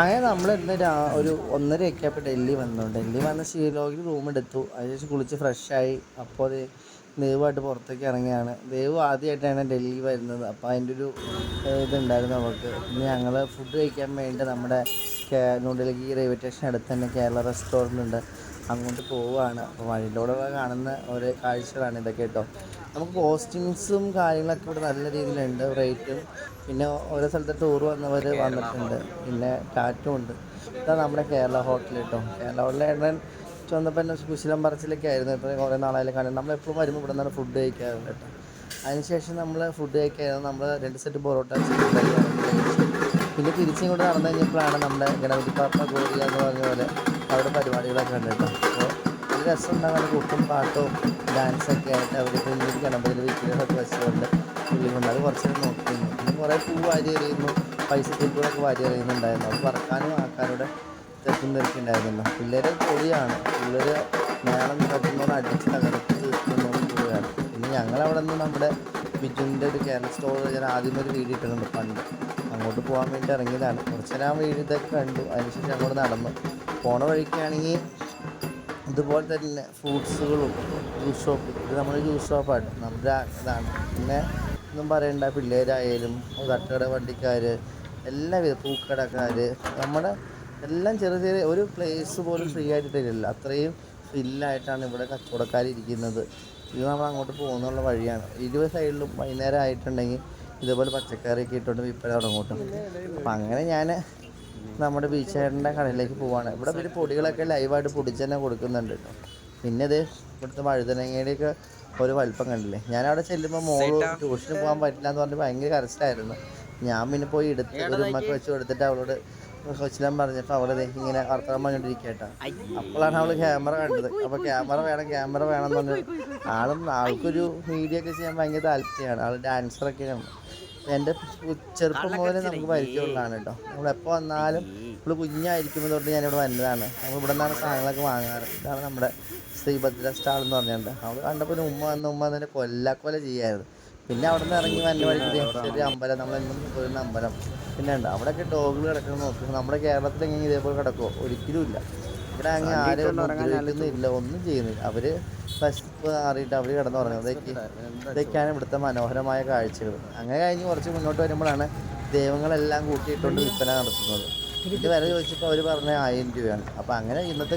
അങ്ങനെ നമ്മൾ ഇന്ന് രാ ഒരു ഒന്നരയൊക്കെ ആയപ്പോൾ ഡൽഹി വന്നു. ഡൽഹി വന്ന് ഷീലോഗിൽ റൂം എടുത്തു. അതിനുശേഷം കുളിച്ച് ഫ്രഷായി അപ്പോൾ അത് ദേവുമായിട്ട് പുറത്തേക്ക് ഇറങ്ങിയാണ്. ദേവ് ആദ്യമായിട്ടാണ് ഡൽഹി വരുന്നത്. അപ്പോൾ അതിന്റെ ഒരു ഇതുണ്ടായിരുന്നു അവൾക്ക്. പിന്നെ ഞങ്ങൾ ഫുഡ് കഴിക്കാൻ വേണ്ടി നമ്മുടെ ന്യൂഡൽഹി റെയിൽവേ സ്റ്റേഷൻ അടുത്ത് തന്നെ കേരള റെസ്റ്റോറന്റ് ഉണ്ട്. അങ്ങോട്ട് പോവുകയാണ്. അപ്പോൾ വഴിയിലൂടെ കാണുന്ന ഓരോ കാഴ്ചകളാണ് ഇതൊക്കെ കേട്ടോ. നമുക്ക് കോസ്റ്റ്യൂംസും കാര്യങ്ങളൊക്കെ ഇവിടെ നല്ല രീതിയിലുണ്ട് റേറ്റും. പിന്നെ ഓരോ സ്ഥലത്ത് ടൂർ വന്നവർ വന്നിട്ടുണ്ട്. പിന്നെ ടാറ്റും ഉണ്ട്. ഇതാണ് നമ്മുടെ കേരള ഹോട്ടൽ കേട്ടോ. കേരള ഹോട്ടലിൽ ഏട്ടൻ എന്നെ കുശലം പറച്ചിലൊക്കെ ആയിരുന്നു ഇപ്പോൾ കുറേ നാളായാലും കാണുന്നത് നമ്മളെപ്പോഴും വരുമ്പോൾ ഇവിടെ നിന്നാണ് ഫുഡ് കഴിക്കാറുണ്ട് കേട്ടോ. അതിനുശേഷം നമ്മൾ ഫുഡ് കഴിക്കായിരുന്നു. നമ്മൾ രണ്ട് സെറ്റ് പൊറോട്ട ചിക്കൻ തിരിച്ചും പിന്നെ തിരിച്ചിങ്ങോട്ട് നടന്നു കഴിഞ്ഞപ്പോഴാണ് നമ്മുടെ ഗണപതി പാപ്പ ഗോറിയ എന്ന് പറഞ്ഞ പോലെ അവിടെ പരിപാടികളൊക്കെ ഉണ്ട് കേട്ടോ. അപ്പോൾ ഒരു രസം ഉണ്ടാകാൻ കൂട്ടും പാട്ടും ഡാൻസൊക്കെ ആയിട്ട് അവർ വലിയൊരു ഗണപതി വീട്ടിലൊക്കെ വെച്ചുകൊണ്ട് പുള്ളിക്കൊണ്ട് അത് കുറച്ച് നോക്കിയിരുന്നു പിന്നെ കുറേ പൂ വാരി എറിയുന്നു. പൈസ തുട്ടുകളൊക്കെ വാരി എറിയുന്നുണ്ടായിരുന്നു. അത് പറക്കാനും ആൾക്കാരുടെ തെറ്റും തിരക്കുണ്ടായിരുന്നല്ലോ പിള്ളേർ പൊളിയാണ് പിള്ളേർ മേളം തട്ടുന്നോട് അടിച്ച് തകർത്ത് തീർക്കുന്നോട് കൂടിയാണ് പിന്നെ ഞങ്ങളവിടെ നിന്ന് നമ്മുടെ ബിജുവിന്റെ ഒരു കേരള സ്റ്റോർ ഞാൻ ആദ്യം ഒരു വീട് ഇട്ടിട്ടുണ്ട് പണ്ട്. അങ്ങോട്ട് പോകാൻ വേണ്ടി ഇറങ്ങിയതാണ്. കുറച്ച് നേരം വീഡിയോ ഇതൊക്കെ കണ്ടു. അതിനുശേഷം അങ്ങോട്ട് നടന്നു. പോണ വഴിക്കാണെങ്കിൽ ഇതുപോലെ തന്നെ ഫ്രൂട്ട്സുകളും ജ്യൂസ് ഷോപ്പ് ഇത് നമ്മുടെ ജ്യൂസ് ഷോപ്പാണ് നമ്മുടെ ഇതാണ്. പിന്നെ ഒന്നും പറയണ്ട പിള്ളേരായാലും തട്ടുകട വണ്ടിക്കാർ എല്ലാവിധ പൂക്കടക്കാർ നമ്മുടെ എല്ലാം ചെറിയ ചെറിയ ഒരു പ്ലേസ് പോലും ഫ്രീ ആയിട്ട് തരില്ല. അത്രയും ഫില്ലായിട്ടാണ് ഇവിടെ കച്ചവടക്കാർ ഇരിക്കുന്നത്. ഇത് നമ്മൾ അങ്ങോട്ട് പോകുന്നുള്ള വഴിയാണ്. ഇരുപത് സൈഡിലും വൈകുന്നേരം ആയിട്ടുണ്ടെങ്കിൽ ഇതുപോലെ പച്ചക്കറിയൊക്കെ ഇട്ടുകൊണ്ട് വിൽപ്പന തുടങ്ങോട്ടും അപ്പം അങ്ങനെ ഞാൻ നമ്മുടെ ബീച്ചേട്ടന്റെ കടയിലേക്ക് പോവാണ്. ഇവിടെ പിന്നെ പൊടികളൊക്കെ ലൈവായിട്ട് പൊടിച്ച് തന്നെ കൊടുക്കുന്നുണ്ട് കേട്ടോ പിന്നെ ഇത് ഇവിടുത്തെ വഴുതനങ്ങയുടെയൊക്കെ ഒരു വലിപ്പം കണ്ടില്ലേ? ഞാൻ അവിടെ ചെല്ലുമ്പോൾ മോൾ ട്യൂഷന് പോകാൻ പറ്റില്ല എന്ന് പറഞ്ഞ് ഭയങ്കര കരച്ചിലായിരുന്നു. ഞാൻ പിന്നെ പോയി എടുത്ത് ഒരു ഉമ്മക്ക് വെച്ച് കൊടുത്തിട്ട് അവളോട് കൊച്ചിലാൻ പറഞ്ഞപ്പോൾ അവളത് ഇങ്ങനെ വർത്തമാനം പറഞ്ഞോണ്ടിരിക്കട്ടോ അപ്പോഴാണ് അവൾ ക്യാമറ കണ്ടത്. അപ്പോൾ ക്യാമറ വേണം ക്യാമറ വേണം എന്ന് പറഞ്ഞു ആളും ആൾക്കൊരു മീഡിയ ഒക്കെ ചെയ്യാൻ ഭയങ്കര താല്പര്യമാണ്. ആൾ ഡാൻസറൊക്കെയാണ് എന്റെ ചെറുപ്പം മുതലേ നമുക്ക് പരിചയമുള്ളതാണ് കേട്ടോ. നമ്മൾ എപ്പോൾ വന്നാലും നമ്മൾ കുഞ്ഞായിരിക്കുമ്പോൾ തൊട്ട് ഞാനിവിടെ വന്നതാണ്. നമ്മൾ ഇവിടെ നിന്നാണ് സാധനങ്ങളൊക്കെ വാങ്ങാറ്. ഇതാണ് നമ്മുടെ ശ്രീഭദ്ര സ്റ്റാൾ എന്ന് പറഞ്ഞിട്ടുണ്ട്. അവിടെ കണ്ടപ്പോൾ ഉമ്മ വന്ന ഉമ്മ തന്നെ കൊല്ലക്കൊല ചെയ്യായിരുന്നു. പിന്നെ അവിടെ നിന്ന് ഇറങ്ങി വന്ന വഴിക്ക് ചെറിയ അമ്പലം നമ്മൾ എന്നും പോയിരുന്ന അമ്പലം. പിന്നെ ഉണ്ട് അവിടെയൊക്കെ ഡോഗുകൾ കിടക്കുന്നത് നോക്കുക നമ്മുടെ കേരളത്തിൽ എങ്ങനെ ഇതേപോലെ കിടക്കുമോ ഒരിക്കലും ഇല്ല. ഇവിടെ അങ്ങനെ ആരും ഒന്നും ഉപദ്രവിക്കുന്നില്ല ഒന്നും ചെയ്യുന്നില്ല. അവർ ഫസ്റ്റ് അറിയിട്ട് അവർ കിടന്നുറങ്ങുന്നത് ഇതൊക്കെ ഇതൊക്കെയാണ് ഇവിടുത്തെ മനോഹരമായ കാഴ്ചകൾ. അങ്ങനെ കഴിഞ്ഞ് കുറച്ച് മുന്നോട്ട് വരുമ്പോഴാണ് ദൈവങ്ങളെല്ലാം കൂട്ടിയിട്ടുകൊണ്ട് വിൽപ്പന നടത്തുന്നത്. ഇത് വില ചോദിച്ചപ്പോൾ അവർ പറഞ്ഞ ആയിരം രൂപയാണ്. അപ്പോൾ അങ്ങനെ ഇന്നത്തെ